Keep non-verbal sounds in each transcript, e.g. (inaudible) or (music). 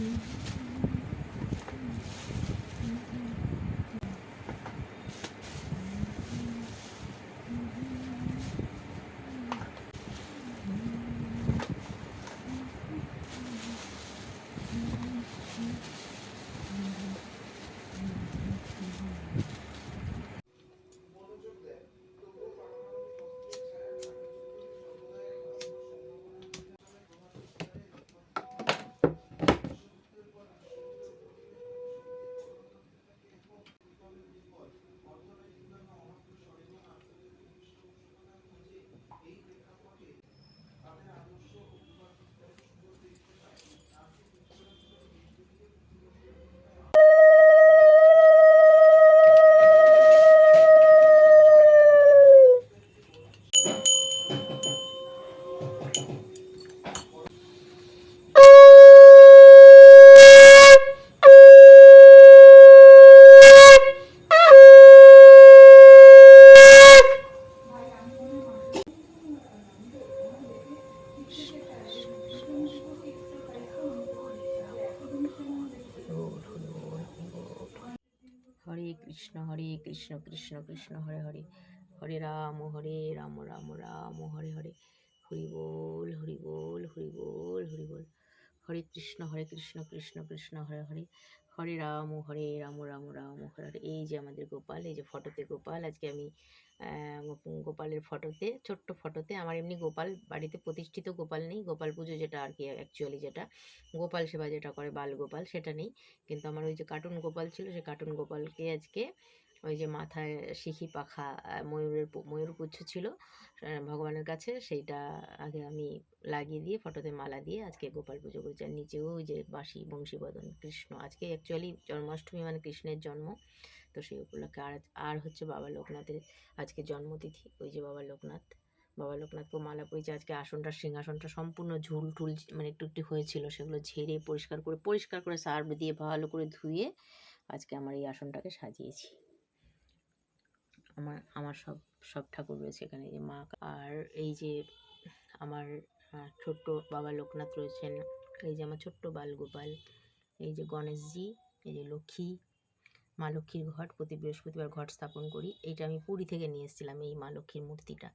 হরে কৃষ্ণ কৃষ্ণ, হরে হরে। হরে রাম হরে রাম রাম রাম, হরে হরে। হরি বল হরি বল হরি বল হরি বল। হরে কৃষ্ণ হরে কৃষ্ণ কৃষ্ণ কৃষ্ণ, হরে হরে। হরে রাম হরে রাম রাম রাম, হরে হরে। এই যে আমাদের গোপাল, এই যে ফটোতে গোপাল, আজকে আমি গোপালের ফটোতে, ছোট্ট ফটোতে, আমার এমনি গোপাল বাড়িতে প্রতিষ্ঠিত গোপাল নেই। গোপাল পুজো যেটা আর কি অ্যাকচুয়ালি যেটা। গোপাল সেবা যেটা করে, বাল গোপাল, সেটা নেই। কিন্তু আমার ওই যে কার্টুন গোপাল ছিল সেই কার্টুন গোপালকে আজকে ওই যে মাথায় শিখি পাখা ময়ূরের ময়ূর পুচ্ছ ছিল ভগবানের কাছে, সেইটা আগে আমি লাগিয়ে দিয়ে, ফটোতে মালা দিয়ে আজকে গোপাল পুজো করেছি। আর নিচেও ওই যে বাঁশি, বংশীবদন, কৃষ্ণ, আজকে অ্যাকচুয়ালি জন্মাষ্টমী মানে কৃষ্ণের জন্ম। তো সেই উপলক্ষে আর আর হচ্ছে বাবা লোকনাথের আজকে জন্মতিথি, ওই যে বাবা লোকনাথ। বাবা লোকনাথকে মালা পরিয়েছে আজকে আসনটা, সিংহাসনটা সম্পূর্ণ ঝুল টুল মানে একটু একটু হয়েছিল, সেগুলো ঝেড়ে পরিষ্কার করে পরিষ্কার করে সার্ফ দিয়ে ভালো করে ধুয়ে আজকে আমার এই আসনটাকে সাজিয়েছি। আমার আমার সব সব ঠাকুর রয়েছে এখানে যে মা আর এই যে আমার ছোট্ট বাবা লোকনাথ রয়েছেন, এই যে আমার ছোট্ট বালগোপাল, এই যে গণেশজি, এই যে লক্ষ্মী, মা লক্ষ্মীর ঘট, প্রতি বৃহস্পতিবার ঘট স্থাপন করি, এইটা আমি পুরী থেকে নিয়ে এসেছিলাম, এই মা লক্ষ্মীর মূর্তিটা।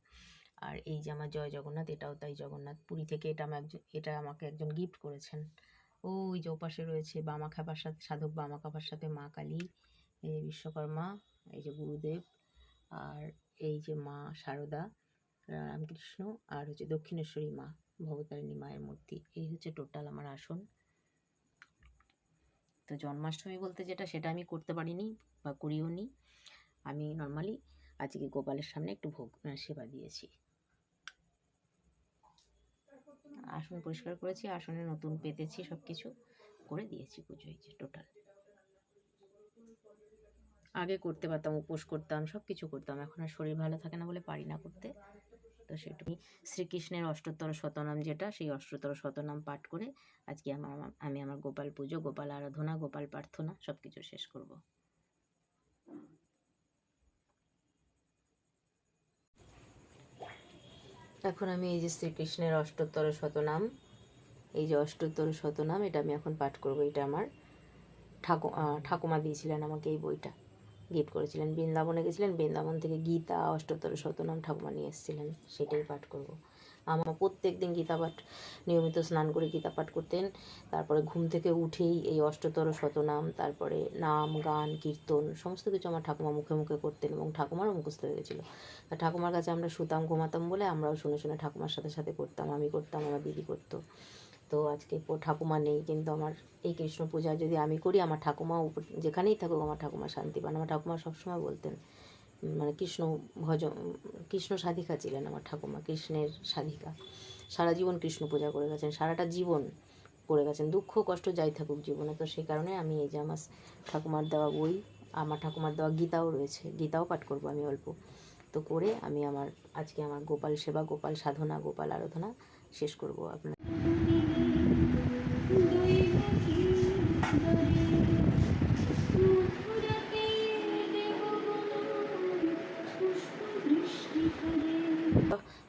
আর এই যে আমার জয় জগন্নাথ, এটাও তাই জগন্নাথ, পুরী থেকে এটা আমার একজন, এটা আমাকে একজন গিফট করেছেন। ও ওই যে ওপাশে রয়েছে বামা খাবার সাথে সাধক বামা খাবার সাথে মা কালী, এই যে বিশ্বকর্মা, এই যে গুরুদেব আর এই যে মা শারদা রামকৃষ্ণ আর হচ্ছে দক্ষিণেশ্বরী মা, ভবতারিণী মায়ের মূর্তি, এই হচ্ছে টোটাল আমার আসন। তো জন্মাষ্টমী বলতে যেটা, সেটা আমি করতে পারিনি বা করিও নি। আমি নর্মালি আজকে গোপালের সামনে একটু ভোগ সেবা দিয়েছি। আসন পরিষ্কার করেছি, আসনে নতুন পেতেছি সব কিছু করে দিয়েছি পুজো হয়েছে টোটাল আগে করতে পারতাম, উপোস করতাম সব কিছু করতাম। এখন আর শরীর ভালো থাকে না বলে পারি না করতে। তো সেটুকু শ্রীকৃষ্ণের অষ্টোত্তর শতনাম যেটা, সেই অষ্টোত্তর শতনাম পাঠ করে আজকে আমার আমি আমার গোপাল পুজো, গোপাল আরাধনা, গোপাল প্রার্থনা সব কিছু শেষ করব। এখন আমি এই যে শ্রীকৃষ্ণের অষ্টোত্তর শতনাম, এই যে অষ্টোত্তর শতনাম, এটা আমি এখন পাঠ করব। এটা আমার ঠাকু ঠাকুমা দিয়েছিলেন আমাকে এই বইটা। গিফট করেছিলেন। বৃন্দাবনে গেছিলেন, বৃন্দাবন থেকে গীতা, অষ্টোত্তর, শতনাম ঠাকুমা নিয়ে এসেছিলেন। সেটাই পাঠ করব। আমার প্রত্যেক দিন গীতা পাঠ, নিয়মিত স্নান করে গীতা পাঠ করতেন। তারপরে ঘুম থেকে উঠেই এই অষ্টতর শতনাম, তারপরে নাম, গান, কীর্তন, সমস্ত কিছু আমার ঠাকুমা মুখে মুখে করতেন এবং ঠাকুমারও মুখস্থ হয়ে গেছিল। ঠাকুমার কাছে আমরা শুতাম ঘুমাতাম বলে আমরাও শুনে শুনে ঠাকুমার সাথে সাথে করতাম, আমি করতাম, আমার দিদি করতো। তো আজকে ঠাকুমা নেই, কিন্তু আমার এই কৃষ্ণ পূজা যদি আমি করি, আমার ঠাকুমা উপ- যেখানেই থাকুক আমার ঠাকুমা শান্তি পান। আমার ঠাকুমা সবসময় বলতেন মানে কৃষ্ণ ভজ কৃষ্ণ সাধিকা ছিলেন আমার ঠাকুমা, কৃষ্ণের সাধিকা। সারা জীবন কৃষ্ণ পূজা করে গেছেন, সারাটা জীবন করে গেছেন। দুঃখ কষ্ট যাই থাকুক জীবনে, তো সেই কারণে আমি এই যে আমার ঠাকুমার দেওয়া বই, আমার ঠাকুমার দেওয়া গীতাও রয়েছে। গীতাও পাঠ করব আমি অল্প। তো করে আমি আমার আজকে আমার গোপাল সেবা, গোপাল সাধনা, গোপাল আরাধনা শেষ করব আপনার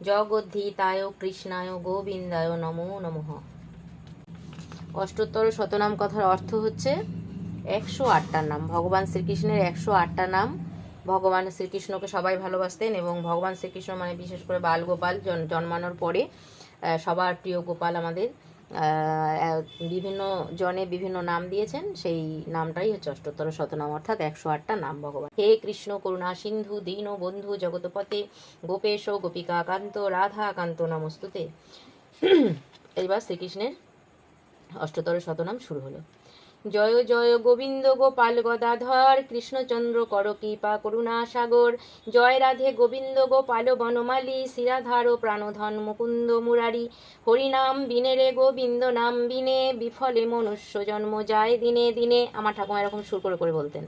জগদ্ধিতায় কৃষ্ণায় গোবিন্দায় নমো নমঃ। অষ্টোত্তর শতনাম কথার অর্থ হচ্ছে একশো আটটার নাম। ভগবান শ্রীকৃষ্ণের একশো আটটা নাম। ভগবান শ্রীকৃষ্ণকে সবাই ভালোবাসতেন এবং ভগবান শ্রীকৃষ্ণ মানে বিশেষ করে বালগোপাল জন- জন্মানোর পরে সবার প্রিয় গোপাল আমাদের। বিভিন্ন জনে বিভিন্ন নাম দিয়েছেন, সেই নামটাই হচ্ছে অষ্টোত্তর শতনাম, অর্থাৎ একশো আটটা নাম ভগবান। হে কৃষ্ণ, করুণা, সিন্ধু, দীন, বন্ধু জগতপথে গোপেশ, গোপিকা, কান্ত, রাধা, কান্ত, নমস্তুতে। এবার শ্রীকৃষ্ণের অষ্টতর শতনাম শুরু হলো। জয় জয় গোবিন্দ গোপাল গদাধর, কৃষ্ণচন্দ্র কর কৃপা, করুণা সাগর। জয় রাধে গোবিন্দ গোপাল বনমালী, শিরাধার প্রাণধন মুকুন্দ মুরারি। হরিনাম বিনে রে গোবিন্দ নাম বিনে, বিফলে মনুষ্য জন্ম যায় দিনে দিনে। আমার ঠাকুমা এরকম সুর করে করে বলতেন।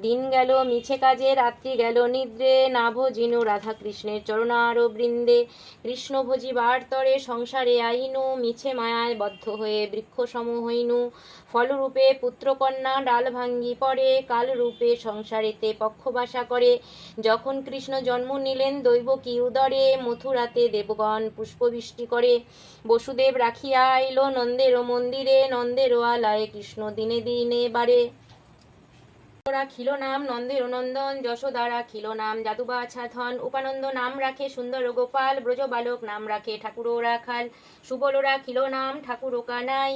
দিন গেল, মিছে কাজে, রাত্রি গেল, নিদ্রে নাভ জিনু রাধা কৃষ্ণের চরণার বৃন্দে। কৃষ্ণ ভোজি তরে, সংসারে আইনু, মিছে মায়ায় বদ্ধ হয়ে বৃক্ষ সম হইনু। ফলরূপে পুত্রকন্যা ডাল ভাঙ্গি পড়ে, কালরূপে সংসারেতে পক্ষবাসা করে। যখন কৃষ্ণ জন্ম নিলেন, দৈব কি উদরে, মথুরাতে দেবগণ পুষ্পবৃষ্টি করে। বসুদেব রাখিয়া আইল, নন্দেরও মন্দিরে নন্দের আলায় কৃষ্ণ দিনে দিনে বাড়ে খিল নাম নন্দের নন্দন, যশোদারা খিল নাম যাদুবা ছাধন উপানন্দ নাম রাখে সুন্দর গোপাল ব্রজ বালক নাম রাখে ঠাকুর রাখাল, সুবলরা খিল নাম ঠাকুর কানাই।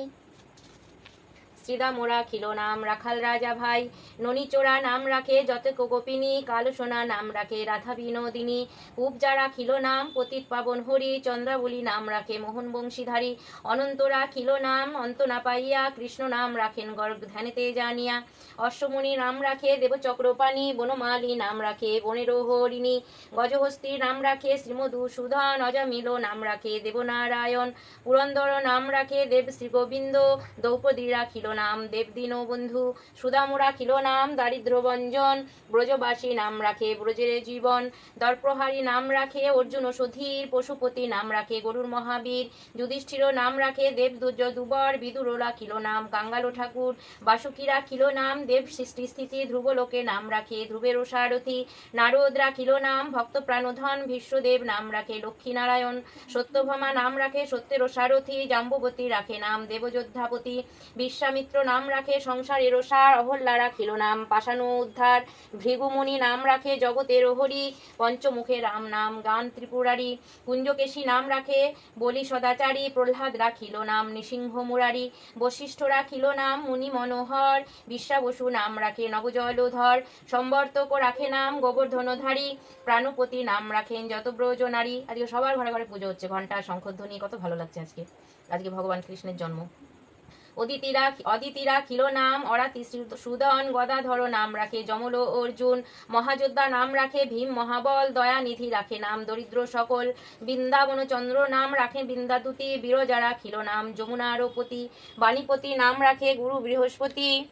শ্রীদামোরা খিল নাম রাখাল রাজা ভাই। ননিচোরা নাম রাখে যতক গোপিনী কালসোনা নাম রাখে রাধা বিনোদিনী। উপজারা খিল নাম, পতিত পাবন হরি, চন্দ্রাবলী নাম রাখে মোহন বংশীধারী। অনন্তরা, খিল নাম অন্ত না পাইয়া, কৃষ্ণ নাম রাখেন গর্গ ধ্যানেতে জানিয়া। অশ্বমণি নাম রাখে দেবচক্রপাণী, বনমালী নাম রাখে বনেরো হরিণী। গজহস্তির নাম রাখে শ্রীমধু সুধন অজমিল নাম রাখে দেবনারায়ণ। পুরন্দর নাম রাখে দেব শ্রী গোবিন্দ দ্রৌপদী রাখিল নাম দেবদীন বন্ধু। সুদামু রাখিল নাম, দারিদ্র বঞ্জন। ব্রজবাসী নাম রাখে ব্রজের জীবন। দর্পহারী নাম রাখে অর্জুন সধীর। পশুপতি নাম রাখে গরুর মহাবীর। যুধিষ্ঠির নাম রাখে দেব দুর্য দুবর। বিদুর রাখিল নাম কাঙ্গালো ঠাকুর। বাসুকি রাখিল নাম দেব সৃষ্টি স্থিতি। ধ্রুবলোকে নাম রাখে ধ্রুবের সারথী। নারদ রাখিল নাম ভক্ত প্রাণধন। ভীষ্মদেব নাম রাখে লক্ষ্মীনারায়ণ। সত্যভামা নাম রাখে সত্যের সারথী। জাম্ববতী রাখে নাম দেবযোদ্ধাপতি। বিশ্বামিত্র নাম রাখে সংসারের সার অহল্যা রাখিল নাম পাশানো উদ্ধার, ভৃগুমুনি নাম রাখে, জগতের হরি পঞ্চমুখে রাম নাম, গান ত্রিপুরারি, কুঞ্জকেশী নাম রাখে, বলি সদাচারী, প্রহ্লাদ রাখিল নাম নৃসিংহ মুরারি, বশিষ্ঠ রাখিল নাম মুনি মনোহর বিশ্বাবসু নাম রাখে, নবজলধর, সম্বর্তক রাখে নাম গোবর্ধনধারী প্রাণপতি নাম রাখেন যত ব্রজ নারী। আজকে সবার ঘরে ঘরে পুজো হচ্ছে, ঘণ্টা শঙ্খধ্বনি, কত ভালো লাগছে আজকে। আজকে ভগবান কৃষ্ণের জন্ম। অদিতিরা অদিতিরা খিল নাম অরাতি সুদন, গদাধর নাম রাখে, যমল অর্জুন। মহাযোদ্ধা নাম রাখে, ভীম, মহাবল, দয়ানিধি রাখে নাম, দরিদ্র সকল। বৃন্দাবন চন্দ্র নাম রাখে, বৃন্দাদুতি, বিরজারা খিল নাম যমুনারপতি, বাণীপতি নাম রাখে, গুরু বৃহস্পতি।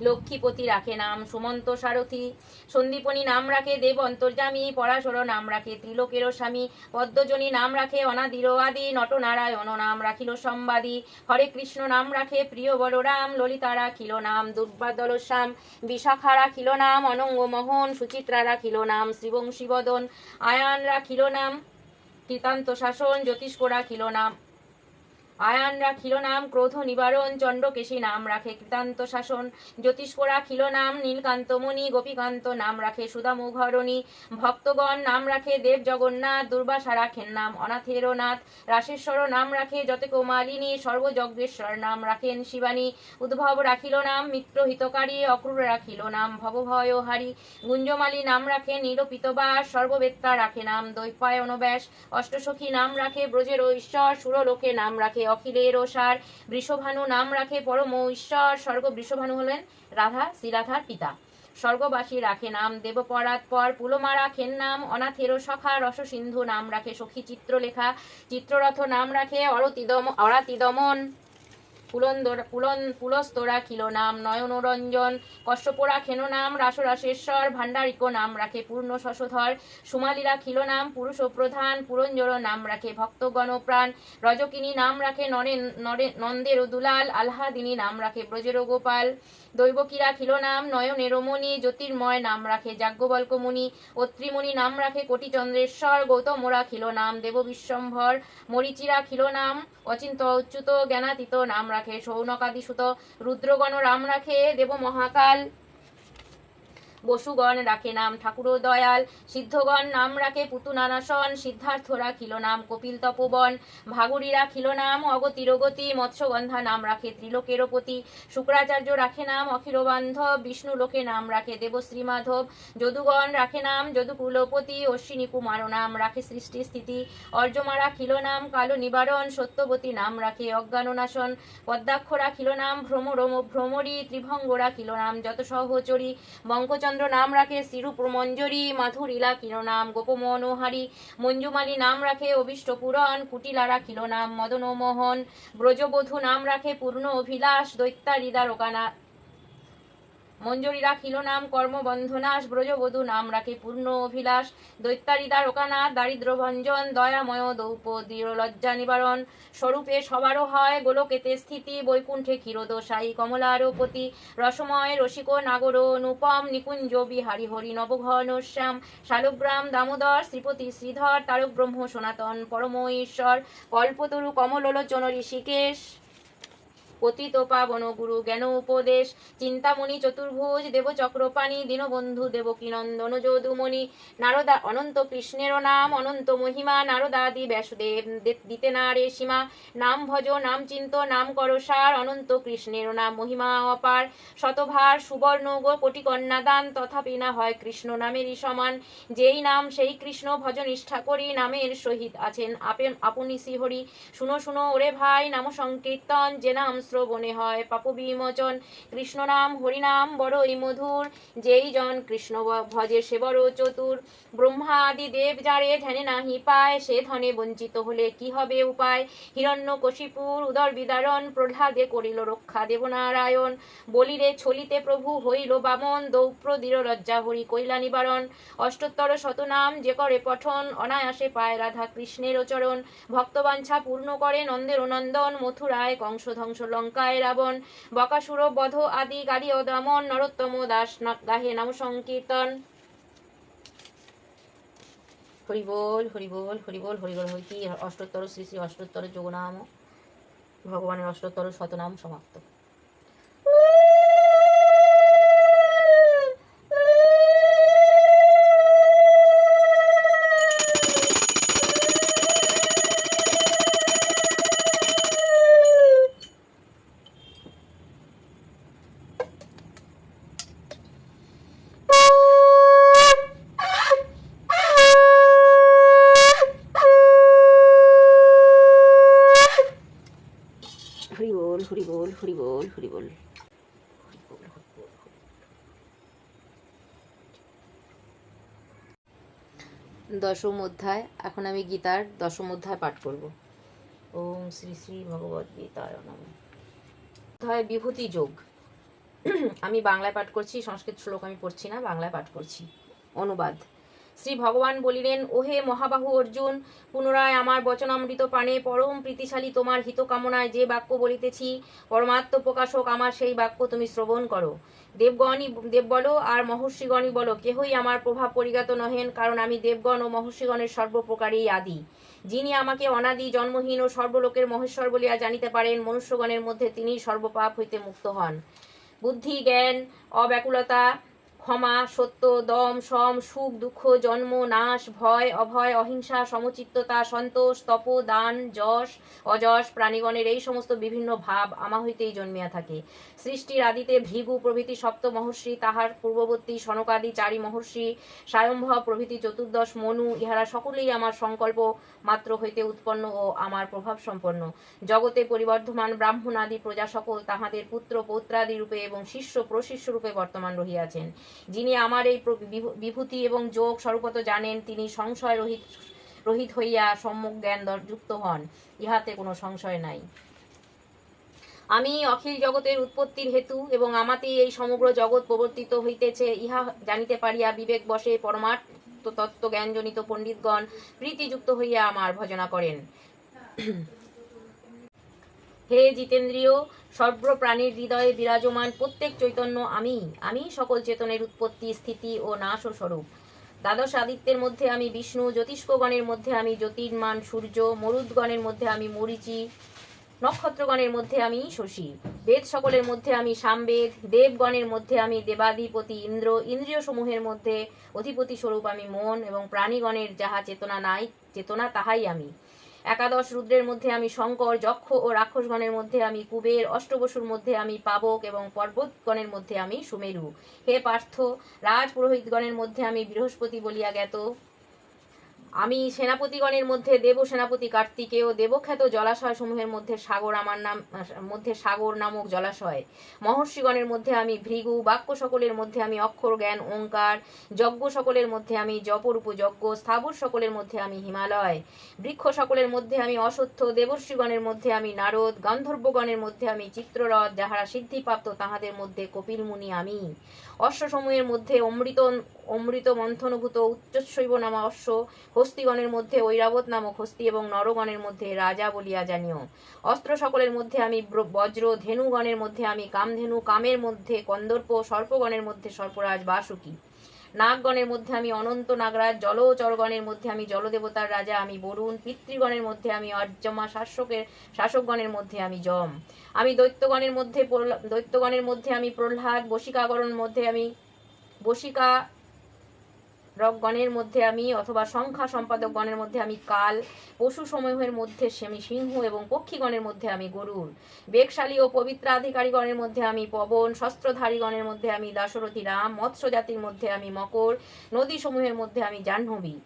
লক্ষ্মীপতি রাখে নাম সুমন্ত সারথী। সন্দীপনী নাম রাখে দেব অন্তর্যামী, পরাশর নাম রাখে ত্রিলোকের স্বামী, পদ্মজনী নাম রাখে অনাদির আদি, নটনারায়ণ নাম রাখিল সম্বাদী, হরে কৃষ্ণ নাম রাখে প্রিয় বলরাম, ললিতা রাখিল নাম দুর্বাদল শ্যাম, বিশাখা রাখিল নাম অনঙ্গ মোহন, সুচিত্রা রাখিল নাম শ্রীবংশী বদন আয়ান রাখিল নাম কৃতান্ত শাসন, জ্যোতিষ্ক রাখিল নাম আয়ান রাখিল নাম, ক্রোধ নিবারণ চণ্ডকেশী নাম রাখে কৃতান্ত শাসন। জ্যোতিষ্ক রাখিল নাম নীলকান্তমণি গোপীকান্ত নাম রাখে সুদামু ঘরণী ভক্তগণ নাম রাখে দেব জগন্নাথ দুর্বাসা রাখেন নাম অনাথের নাথ রাশেশ্বর নাম রাখে যতক মালিনী সর্বযজ্ঞেশ্বর নাম রাখেন শিবানী। উদ্ভব রাখিল নাম মিত্র হিতকারী অক্রূর রাখিল নাম ভবভয়হারী গুঞ্জমালী নাম রাখে নিরূপিত বাস, সর্ববেত্তা রাখে নাম দৈপায়ন ব্যাস অষ্টসখী নাম রাখে ব্রজের ঈশ্বর সুরলোকে নাম রাখে অখিলের সার বৃষভানু নাম রাখে পরম ঈশ্বর। স্বর্গ বৃষভানু হলেন রাধা শ্রীরাধার পিতা। স্বর্গবাসী রাখে নাম দেবপরাত পর পুলমা রাখেন নাম অনাথের সখা। রসসিন্ধু নাম রাখে সখী চিত্রলেখা। চিত্ররথ নাম রাখে অরতিদম অরাতিদমন। পুলস্তরা খিল নাম নয়নরঞ্জন কষ্টপোড়া খেন নাম রাসরাসেশ্বর, ভাণ্ডারিক নাম রাখে পূর্ণ শশধর সুমালীরা খিল নাম পুরুষ প্রধান পুরঞ্জর নাম রাখে ভক্তগণ প্রাণ, রজকিনী নাম রাখে নরেন নরে, নন্দের দুলাল আল্হাদিনী নাম রাখে ব্রজের গোপাল, দৈবকীরা খিল নাম নয়নের মণি জ্যোতির্ময় নাম রাখে যাজ্ঞবল্ক মুনি অত্রিমুনি নাম রাখে কোটিচন্দ্রেশ্বর গৌতমরা খিল নাম দেব বিশ্বম্ভর মরিচিরা খিল নাম অচিন্ত অচ্যুত জ্ঞানাতীত নাম রাখে সৌনকাদিসুত রুদ্রগণ রাম রাখে দেব মহাকাল বসুগণ রাখে নাম ঠাকুর দয়াল, সিদ্ধগণ নাম রাখে পুতুনানাসন সিদ্ধার্থরা রাখিল নাম কপিল তপবন ভাগুরী রাখিল নাম অগতিরগতি, মৎস্যগন্ধা নাম রাখে ত্রিলোকেরপতি শুক্রাচার্য রাখে নাম অখিল বান্ধব বিষ্ণু লোকে নাম রাখে দেবশ্রী মাধব যদুগণ রাখে নাম যদুকুলপতি, অশ্বিনী কুমার নাম রাখে সৃষ্টি স্থিতি অর্জমা রাখিল নাম কালো নিবারণ, সত্যবতী নাম রাখে অজ্ঞাননাশন, পদ্মাক্ষরা রাখিল নাম ভ্রমরম ভ্রমরী, ত্রিভঙ্গরা রাখিল নাম যত সহচরী, বঙ্কচন্দ্র নাম রাখে সিরূপ মঞ্জরী মাধুরীলা কিল নাম গোপমনোহারী মঞ্জুমালী নাম রাখে, অভিষ্ট পুরাণ, কুটিলারা রাখিল নাম মদন মোহন ব্রজবধূ নাম রাখে, পূর্ণ অভিলাষ দৈত্যারিদা দ্বারকানা মঞ্জুরি রাখিল নাম কর্মবন্ধনাশ, ব্রজবধূ নাম রাখে পূর্ণ অভিলাষ। দৈত্যারী দ্বারকানা দারিদ্র ভঞ্জন, দয়াময়, দৌপ, দৃঢ় লজ্জা নিবারণ। স্বরূপে সবারও হয় গোলকেতে স্থিতি, বৈকুণ্ঠে ক্ষীরদোষাই কমলারপতি। রসময় রসিক নাগর অনুপম নিকুঞ্জ, বিহারী, হরি, নবঘন, শ্যাম, শালগ্রাম, দামোদর, শ্রীপতি, শ্রীধর তারক ব্রহ্ম সনাতন, পরম, ঈশ্বর। কল্পতরু, কমলোচন, ঋষিকেশ। পতিত পাবন গুরু জ্ঞান উপদেশ। চিন্তামণি চতুর্ভুজ দেব চক্রপাণি, দীনবন্ধু দেবকী নন্দন যদুমণি, নারদা অনন্ত কৃষ্ণের নাম, অনন্ত মহিমা নারদাদি ব্যাসদেব দিতে না রে সীমা। নাম ভজ, নাম চিন্ত, নাম করসার অনন্ত কৃষ্ণের নাম মহিমা অপার। শতভার সুবর্ণ গো কোটি কন্যা দান, তথাপি না হয় কৃষ্ণ নামেরই সমান। যেই নাম সেই কৃষ্ণ ভজ নিষ্ঠা করি, নামের সহিত আছেন আপেন আপনি শ্রীহরি। শুনো শুনো ওরে ভাই, নাম সংকীর্তন, যে নাম শ্রবণে হয়, পাপ বিমোচন। কৃষ্ণ নাম, হরিনাম, বড়ই মধুর। যেই জন কৃষ্ণ ভজে সে বড় চতুর। ব্রহ্মা আদি দেব যারে ধ্যানে নাহি পায়, সে ধনে বঞ্চিত হলে কি হবে উপায়? হিরণ্য কশিপুর, উদর বিদারণ, প্রহ্লাদে করিল রক্ষা দেবনারায়ণ। বলিরে ছলিতে প্রভু হইল বামন, দৌপ্র দৃঢ় লজ্জা হরি কৈলা নিবারণ। অষ্টোত্তর শতনাম, যে করে পঠন, অনায়াসে পায় রাধা কৃষ্ণের চরণ ভক্তবাঞ্ছা পূর্ণ করে নন্দের নন্দন, মথুরায় কংস ধ্বংস লঙ্কায় রাবণ বকাসুর বধ আদি গাড়ি ও দমন, নরোত্তম দাস গাহে নাম সংকীর্তন। হরিবোল হরিবোল হরিবোল হরিবোল, হরি কি, অষ্টোত্তর শ্রী শ্রী অষ্টোত্তর যোগনাম, ভগবানের অষ্টোত্তর শতনাম সমাপ্ত হরি বল হরি বল হরি বল হরি বল দশম অধ্যায়। এখন আমি গীতার দশম অধ্যায় পাঠ করব। ওম শ্রী শ্রী ভগবত গীতায় অধ্যায় বিভূতি যোগ। আমি বাংলায় পাঠ করছি, সংস্কৃত শ্লোক আমি পড়ছি না, বাংলায় পাঠ করছি। অনুবাদ। শ্রী ভগবান বলিলেন, ওহে মহাবাহু অর্জুন, পুনরায় আমার বচনামৃত পানে পরম প্রীতিশালী তোমার হিত কামনায় যে বাক্য বলিতেছি, পরমাত্ম প্রকাশক আমার সেই বাক্য তুমি শ্রবণ করো। দেবগণই, দেব বলো আর মহর্ষিগণই বলো, কেহই আমার প্রভাব পরিজ্ঞাত নহেন, কারণ আমি দেবগণ ও মহর্ষিগণের সর্বপ্রকারেই আদি। যিনি আমাকে অনাদি, জন্মহীন ও সর্বলোকের মহেশ্বর বলিয়া জানিতে পারেন, মনুষ্যগণের মধ্যে তিনি সর্বপাপ হইতে মুক্ত হন। বুদ্ধি, জ্ঞান, অব্যাকুলতা ক্ষমা, সত্য, দম, সম, সুখ, দুঃখ, জন্ম, নাশ, ভয়, অভয়, অহিংসা, সমচিত্ততা, সন্তোষ, তপ, দান, যশ, অযশ, প্রাণীগণের এই সমস্ত বিভিন্ন ভাব আমা হইতেই জন্মিয়া থাকে। সৃষ্টির আদিতে ভৃগু, প্রভৃতি সপ্ত মহর্ষি, তাহার পূর্ববর্তী সনকাদি, চারি মহর্ষি স্বয়ম্ভব প্রভৃতি চতুর্দশ মনু, ইহারা সকলেই আমার সংকল্প মাত্র হইতে উৎপন্ন ও আমার প্রভাব সম্পন্ন। জগতে পরিবর্ধমান ব্রাহ্মণ আদি প্রজা সকল তাহাদের পুত্র, পৌত্রাদি রূপে এবং শিষ্য প্রশিষ্য রূপে বর্তমান রহিয়াছেন। যিনি আমার এই বিভূতি এবং যোগ স্বরূপত জানেন, তিনি সংশয় রহিত রহিত হইয়া সম্যক জ্ঞান যুক্ত হন। ইহাতে কোনো সংশয় নাই। আমি অখিল জগতের উৎপত্তির হেতু এবং আমাতেই এই সমগ্র জগৎ প্রবর্তিত হইতেছে, ইহা জানিতে পারিয়া বিবেক বশে পরমার্থ তত্ত্ব জ্ঞানজনিত পণ্ডিতগণ প্রীতিযুক্ত হইয়া আমার ভজনা করেন। হে জিতেন্দ্রীয়, সর্বপ্রাণীর হৃদয়ে বিরাজমান প্রত্যেক চৈতন্য আমি আমি সকল চেতনের উৎপত্তি, স্থিতি ও নাশ ও স্বরূপ। দ্বাদশ আদিত্যের মধ্যে আমি বিষ্ণু, জ্যোতিষ্কগণের মধ্যে আমি জ্যোতির্মান, সূর্য, মরুদ্গণের মধ্যে আমি মরিচি, নক্ষত্রগণের মধ্যে আমি শশী, বেদ সকলের মধ্যে আমি সামবেদ, দেবগণের মধ্যে আমি দেবাধিপতি ইন্দ্র ইন্দ্রিয় সমূহের মধ্যে অধিপতি স্বরূপ আমি মন এবং প্রাণীগণের যাহা চেতনা নাই, চেতনা তাহাই আমি। একাদশ রুদ্রের মধ্যে আমি শঙ্কর, যক্ষ ও রাক্ষসগণের মধ্যে আমি কুবের, অষ্টবসুর মধ্যে আমি পাবক এবং পর্বতগণের মধ্যে আমি সুমেরু। হে পার্থ রাজ পুরোহিতগণের মধ্যে আমি বৃহস্পতি বলিয়া জ্ঞাত। আমি সেনাপতিগণের মধ্যে দেব, সেনাপতি কার্তিকেয় দেবখ্যাত জলাশয় সমূহের মধ্যে সাগর, আমার নাম, মধ্যে সাগর নামক জলাশয়। মহর্ষিগণের মধ্যে আমি ভৃগু, বাক্য সকলের মধ্যে আমি অক্ষর, জ্ঞান, ওঙ্কার, যজ্ঞ সকলের মধ্যে আমি জপরূপ, যজ্ঞ, স্থাবর সকলের মধ্যে আমি হিমালয়। বৃক্ষ সকলের মধ্যে আমি অসত্য, দেবর্ষিগণের মধ্যে আমি নারদ, গান্ধর্বগণের মধ্যে আমি চিত্ররথ, যাহারা সিদ্ধিপ্রাপ্ত, তাহাদের মধ্যে কপিল মুনি আমি। অশ্বসমূহের মধ্যে অমৃত অমৃত মন্থনভূত উচ্চশৈব নামা অশ্ব হস্তিগণের মধ্যে ঐরাবত নামক হস্তি এবং নরগণের মধ্যে রাজা বলিয়া জানিও। অস্ত্র সকলের মধ্যে আমি বজ্র ধেনুগণের মধ্যে আমি কামধেনু, কামের মধ্যে কন্দর্প, সর্পগণের মধ্যে সর্পরাজ বাসুকী। নাগগণের মধ্যে আমি অনন্ত নাগরাজ, জলচরগণের মধ্যে আমি জলদেবতার রাজা, আমি বরুণ, পিতৃগণের মধ্যে আমি অর্জমা শাসকের, শাসকগণের মধ্যে আমি যম। আমি দৈত্যগণের মধ্যে দৈত্যগণের মধ্যে আমি প্রহ্লাদ, বশিকাগণের মধ্যে আমি বশিকা রকগণের মধ্যে আমি অথবা সংখ্যা সম্পাদকগণের মধ্যে আমি কাল পশু সমূহের মধ্যে আমি সিংহ এবং পক্ষীগণের মধ্যে আমি গরুর বেগশালী ও পবিত্রাধিকারীগণের মধ্যে আমি পবন শস্ত্রধারীগণের মধ্যে আমি দাশরথী রাম মৎস্য জাতির মধ্যে আমি মকর নদী সমূহের মধ্যে আমি জাহ্নবী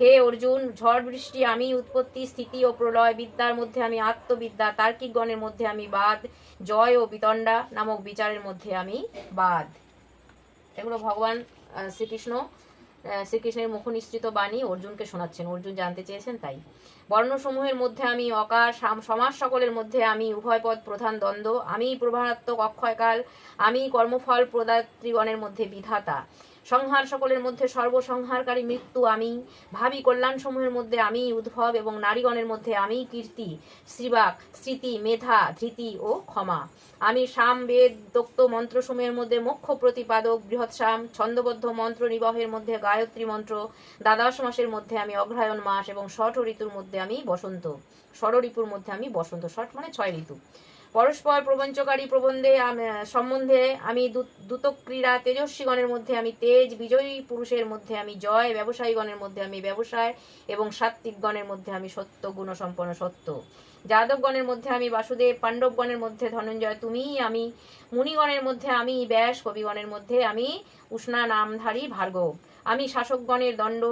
হে অর্জুন ঝড় বৃষ্টি আমি উৎপত্তি স্থিতি ও প্রলয় বিদ্যার মধ্যে আমি আত্মবিদ্যা তার্কিক গণের মধ্যে আমি বাদ জয় ও বিতণ্ডা নামক বিচারের মধ্যে আমি বাদ এগুলো ভগবান শ্রীকৃষ্ণ শ্রীকৃষ্ণের মুখনিসৃত বাণী অর্জুনকে শোনাচ্ছেন। অর্জুন জানতে চেয়েছেন তাই। বর্ণসমূহের মধ্যে আমি অকার সমাজ সকলের মধ্যে আমি উভয় পদ প্রধান দ্বন্দ্ব, আমি প্রভাত্মক অক্ষয়কাল, আমি কর্মফল প্রদাত্রীগণের মধ্যে বিধাতা। সংহার সকলের মধ্যে সর্বসংহারকারী মৃত্যু আমি। ভাবি কল্যাণ সমূহের মধ্যে আমি উদ্ভব এবং নারীগণের মধ্যে আমি কীর্তি, শ্রীবাক, স্মৃতি, মেধা, ধৃতি ও ক্ষমা। আমি সাম বেদ দোক্ত মন্ত্রসমূহের মধ্যে মুখ্য প্রতিপাদক, বৃহৎ সাম ছন্দবদ্ধ মন্ত্র নিবহের মধ্যে গায়ত্রী মন্ত্র, দ্বাদশ মাসের মধ্যে আমি অগ্রহায়ণ মাস এবং ষট ঋতুর মধ্যে আমি বসন্ত ষড়রিপুর মধ্যে আমি বসন্ত, ষট মানে ছয় ঋতু। পরস্পর প্রবঞ্চকারী প্রবন্ধে সম্বন্ধে আমি দ্যুতক্রীড়া তেজস্বীগণের মধ্যে আমি তেজ বিজয়ী পুরুষের মধ্যে আমি জয়, ব্যবসায়ীগণের মধ্যে আমি ব্যবসায় এবং সাত্ত্বিকগণের মধ্যে আমি সত্য, গুণসম্পন্ন সত্য। যাদবগণের মধ্যে আমি বাসুদেব, পাণ্ডবগণের মধ্যে ধনঞ্জয়, তুমি, আমি, মুনিগণের মধ্যে আমি ব্যাস, কবিগণের মধ্যে আমি উষ্ণা নামধারী ভার্গব। আমি শাসকগণের দণ্ড,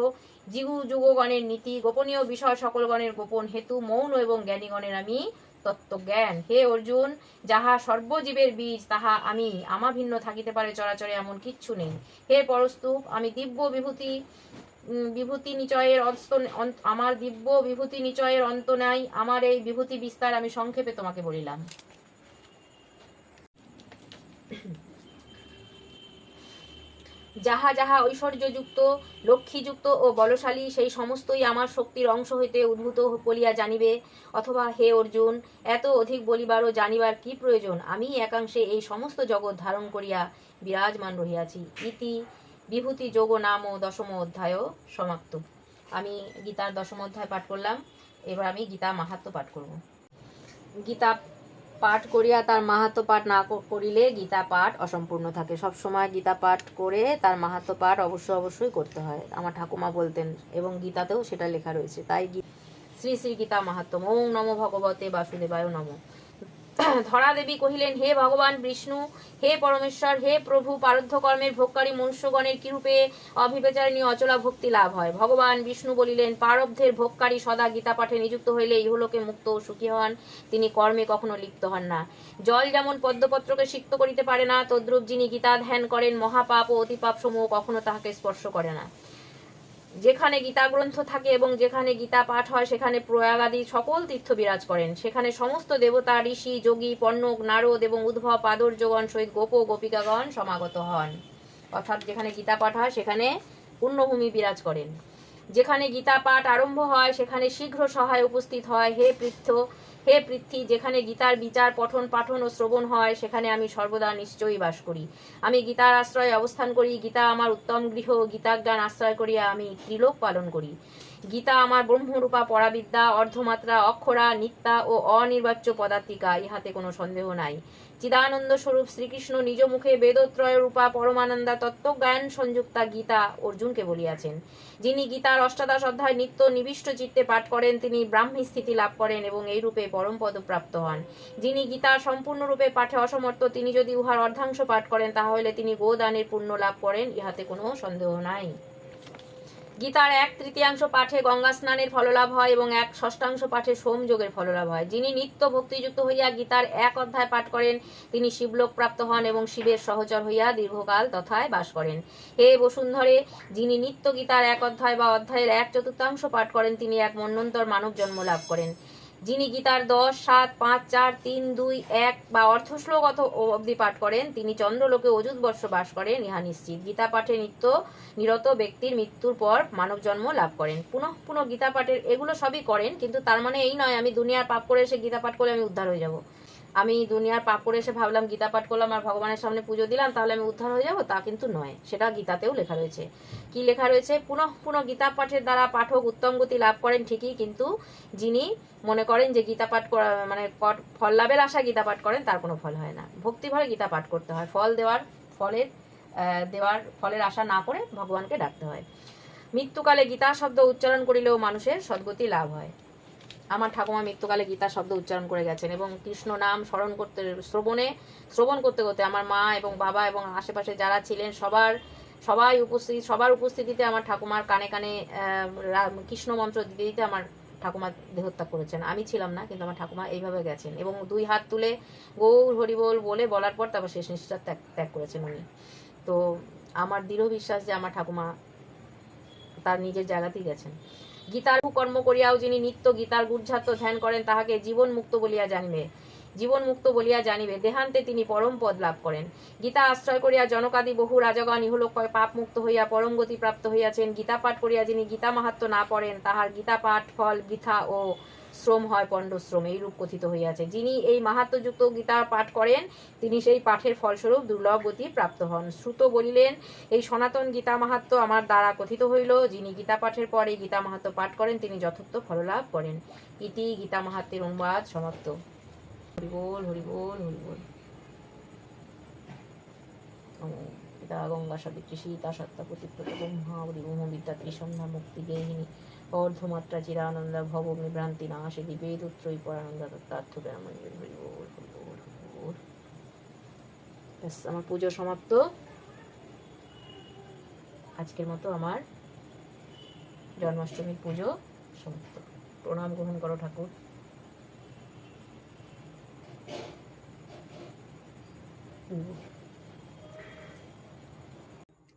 জিগু যুগগণের নীতি, গোপনীয় বিষয় সকলগণের গোপন হেতু, মৌন এবং জ্ঞানীগণের আমি তত্ত্বজ্ঞান। হে অর্জুন, যাহা সর্বজীবের বীজ, তাহা আমি আমা ভিন্ন থাকিতে পারে চরাচরে এমন কিচ্ছু নেই। হে পরস্তুপ, আমি দিব্য বিভূতি বিভূতি নিচয়ের অন্ত- আমার দিব্য বিভূতি নিচয়ের অন্ত নাই, আমার এই বিভূতি বিস্তার আমি সংক্ষেপে তোমাকে বলিলাম। যাহা যাহা ঐশ্বর্যযুক্ত, লক্ষ্মীযুক্ত ও বলশালী, সেই সমস্তই আমার শক্তির অংশ হইতে উদ্ভূত বলিয়া জানিবে। অথবা, হে অর্জুন, এত অধিক বলিবার ও জানিবার কি প্রয়োজন? আমি একাংশে এই সমস্ত জগৎ ধারণ করিয়া বিরাজমান রহিয়াছি। ইতি বিভূতি যোগ নাম ও দশম অধ্যায় সমাপ্ত। আমি গীতার দশম অধ্যায় পাঠ করলাম। এবার আমি গীতা মাহাত্ম পাঠ করব। গীতা পাঠ করিয়া তার মাহাত্ম পাঠ না করিলে গীতা পাঠ অসম্পূর্ণ থাকে। সব সময় গীতা পাঠ করে তার মাহাত্ম পাঠ অবশ্যই অবশ্যই করতে হয়। আমার ঠাকুমা বলতেন, এবং গীতাতেও সেটা লেখা রয়েছে। তাই শ্রী শ্রী গীতা মাহাত্ম ওং নম ভগবতে বাসুদেবায় নম। (clears throat) ধরা দেবী কহিলেন, হে ভগবান বিষ্ণু, হে পরমেশ্বর, হে প্রভু পারদ্ধ কর্মের ভোগকারী মনুষ্যগণের কিরূপে অভিবেচারিণী অচলা ভক্তি লাভ হয়? ভগবান বিষ্ণু বলিলেন, পারব্ধের ভোগকারী সদা গীতা পাঠে নিযুক্ত হইলে ইহলোকে মুক্ত ও সুখী হন। তিনি কর্মে কখনো লিপ্ত হন না। জল যেমন পদ্মপত্রকে সিক্ত করিতে পারে না, তদ্রূপ যিনি গীতা ধ্যান করেন, মহাপাপ ও অতিপাপ সমূহ কখনো তাহাকে স্পর্শ করে না। যেখানে গীতা গ্রন্থ থাকে এবং যেখানে গীতা পাঠ হয়, সেখানে প্রয়াগাদি সকল তীর্থ বিরাজ করেন। সেখানে সমস্ত দেবতা, ঋষি, যোগী, পণ্যক, নারদ এবং উদ্ভব আদর্যগণ সহিত গোপ গোপিকাগণ সমাগত হন। অর্থাৎ যেখানে গীতা পাঠ হয়, সেখানে পূর্ণভূমি বিরাজ করেন। যেখানে গীতা পাঠ আরম্ভ হয়, সেখানে শীঘ্র সহায় উপস্থিত হয়। হে পৃথ্য হে পৃথ্বী, যেখানে গীতার বিচার পঠন পাঠন ও শ্রবণ হয়, সেখানে আমি সর্বদা নিশ্চয়ই বাস করি। আমি গীতার আশ্রয়ে অবস্থান করি, গীতা আমার উত্তম গৃহ, গীতাজ্ঞান আশ্রয় করিয়া আমি ত্রিলোক পালন করি। গীতা আমার ব্রহ্মরূপা পরাবিদ্যা, অর্ধমাত্রা, অক্ষরা, নিত্যা ও অনির্বাচ্য পদার্থিকা ইহাতে কোনো সন্দেহ নাই। চিদানন্দ স্বরূপ শ্রীকৃষ্ণ নিজ মুখে বেদত্রয় রূপা পরমানন্দা তত্ত্বজ্ঞান সংযুক্তা গীতা অর্জুনকে বলিয়াছেন। যিনি গীতার অষ্টাদশ অধ্যায় নিত্য নিবিষ্ট চিত্তে পাঠ করেন, তিনি ব্রাহ্মী স্থিতি লাভ করেন এবং এই রূপে পরম পদ প্রাপ্ত হন। যিনি গীতার সম্পূর্ণরূপে পাঠে অসমর্থ, তিনি যদি উহার অর্ধাংশ পাঠ করেন, তাহলে তিনি গোদানের পুণ্য লাভ করেন, ইহাতে কোনো সন্দেহ নাই। গীতার এক তৃতীয়াংশ পাঠে গঙ্গা স্নানের ফললাভ হয় এবং এক ষষ্ঠাংশ পাঠে সোমযোগের ফললাভ হয়। যিনি নিত্য ভক্তিযুক্ত হইয়া গীতার এক অধ্যায় পাঠ করেন, তিনি শিবলোক প্রাপ্ত হন এবং শিবের সহচর হইয়া দীর্ঘকাল তথায় বাস করেন। হে বসুন্ধরে, যিনি নিত্য গীতার এক অধ্যায় বা অধ্যায়ের এক চতুর্থাংশ পাঠ করেন, তিনি এক মন্যন্তর মানব জন্ম লাভ করেন। যিনি গীতার দশ, সাত, পাঁচ, চার, তিন, দুই, এক বা অর্থশ্লোক অথ অবধি পাঠ করেন, তিনি চন্দ্রলোকে অযুত বর্ষ বাস করেন, ইহা নিশ্চিত। গীতা পাঠে নিত্য নিরত ব্যক্তির মৃত্যুর পর মানব জন্ম লাভ করেন। পুনঃ পুনঃ গীতা পাঠের এগুলো সবই করেন, কিন্তু তার মানে এই নয়, আমি দুনিয়ার পাপ করে এসে গীতা পাঠ করে আমি উদ্ধার হয়ে যাব। আমি দুনিয়ার পাপ করে এসে ভাবলাম গীতা পাঠ করলাম আর ভগবানের সামনে পুজো দিলাম, তাহলে আমি উদ্ধার হয়ে যাব? তা কিন্তু নয়। সেটা গীতাতেও লেখা রয়েছে। কি লেখা রয়েছে? পুনঃ পুনঃ গীতা পাঠের দ্বারা পাঠক উত্তম গতি লাভ করেন ঠিকই, কিন্তু যিনি মনে করেন যে গীতা পাঠ করা মানে ফল লাভের আশা গীতা পাঠ করেন, তার কোনো ফল হয় না। ভক্তি ভরে গীতা পাঠ করতে হয়। ফল দেওয়ার, ফলের দেওয়ার, ফলের আশা না করে ভগবানকে ডাকতে হয়। মৃত্যুকালে গীতা শব্দ উচ্চারণ করিলেও মানুষের সদ্গতি লাভ হয়। আমার ঠাকুমা মৃত্যুকালে গীতা শব্দ উচ্চারণ করে গেছেন এবং কৃষ্ণ নাম স্মরণ করতে, শ্রবণে, শ্রবণ করতে করতে আমার মা এবং বাবা এবং আশেপাশে যারা ছিলেন সবার, সবাই উপস্থিত, সবার উপস্থিতিতে আমার ঠাকুমার কানে কানে কৃষ্ণ মন্ত্র দিতে দিতে আমার ঠাকুমা দেহত্যাগ করেছেন। আমি ছিলাম না, কিন্তু আমার ঠাকুমা এইভাবে গেছেন এবং দুই হাত তুলে গৌর হরিবোল বলে বলার পর তারপর শেষ নিঃশ্বাস ত্যাগ ত্যাগ করেছেন উনি। তো আমার দৃঢ় বিশ্বাস যে আমার ঠাকুমা তার নিজের জায়গাতেই গেছেন। গীতার কর্ম করিয়াও যিনি নিত্য গীতার গুজ্জাত্য ধ্যান করেন তাহাকে জীবন মুক্ত বলিয়া জানিবে। জীবন মুক্ত বলিয়া জানিবে, দেহান্তে তিনি পরম পদ লাভ করেন। গীতা আশ্রয় করিয়া জনকাদি বহু রাজগণ ইহলোক পাপ মুক্ত হইয়া পরম গতি প্রাপ্ত হইয়াছেন। গীতা পাঠ করিয়া যিনি গীতা মাহাত্ম না পড়েন, তাহার গীতা পাঠ, ফল, বৃথা ও শ্রম হয় পণ্ডশ্রম, এইরূপ কথিত হইয়াছে। যিনি এই মাহাত্মযুক্ত গীতা পাঠ করেন, তিনি সেই পাঠের ফলস্বরূপ দুর্লভ গতি প্রাপ্ত হন। শ্রুত বলিলেন, এই সনাতন গীতা মাহাত্ম আমার দ্বারা কথিত হইল। যিনি গীতা পাঠের পর গীতা মাহাত্ম পাঠ করেন, তিনি যথার্থ ফললাভ করেন। ইতি গীতা মাহাত্মের অনুবাদ, সমাপ্ত। হরিবোল হরিবোল নমো পিতা গঙ্গা সাবিত্রী সীতা সত্তা প্রতিপ্রত ব্রহ্মা মুক্তি গেহিনী অর্ধমাত্রা চিরানন্দ ভব বিভ্রান্তি নাশে দিবেদ উত্তরই পরানন্দ তত্ত্বার্থ ব্রাহ্মণ হরিবোল হরিবোল ব্যাস, আমার পুজো সমাপ্ত আজকের মতো আমার জন্মাষ্টমীর পুজো সমাপ্ত প্রণাম গ্রহণ করো ঠাকুর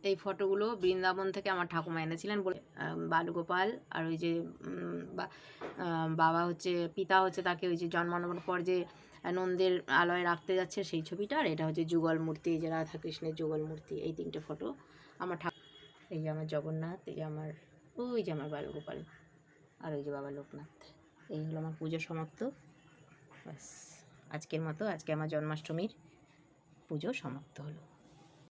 এই ফটোগুলো বৃন্দাবন থেকে আমার ঠাকুমা এনেছিলেন বলে বালুগোপাল আর ওই যে বাবা হচ্ছে, পিতা হচ্ছে তাকে ওই যে জন্মানোর পর যে নন্দের আলয়ে রাখতে যাচ্ছে সেই ছবিটা আর এটা হচ্ছে যুগল মূর্তি, এই যে রাধা কৃষ্ণের যুগল মূর্তি, এই তিনটে ফটো আমার ঠাকুর এই যে আমার জগন্নাথ, এই যে আমার, ওই যে আমার বালুগোপাল আর ওই যে বাবা লোকনাথ। এই হলো আমার পুজো সমাপ্ত। ব্যাস, আজকের মতো, আজকে আমার জন্মাষ্টমীর পুজো সমাপ্ত হলো।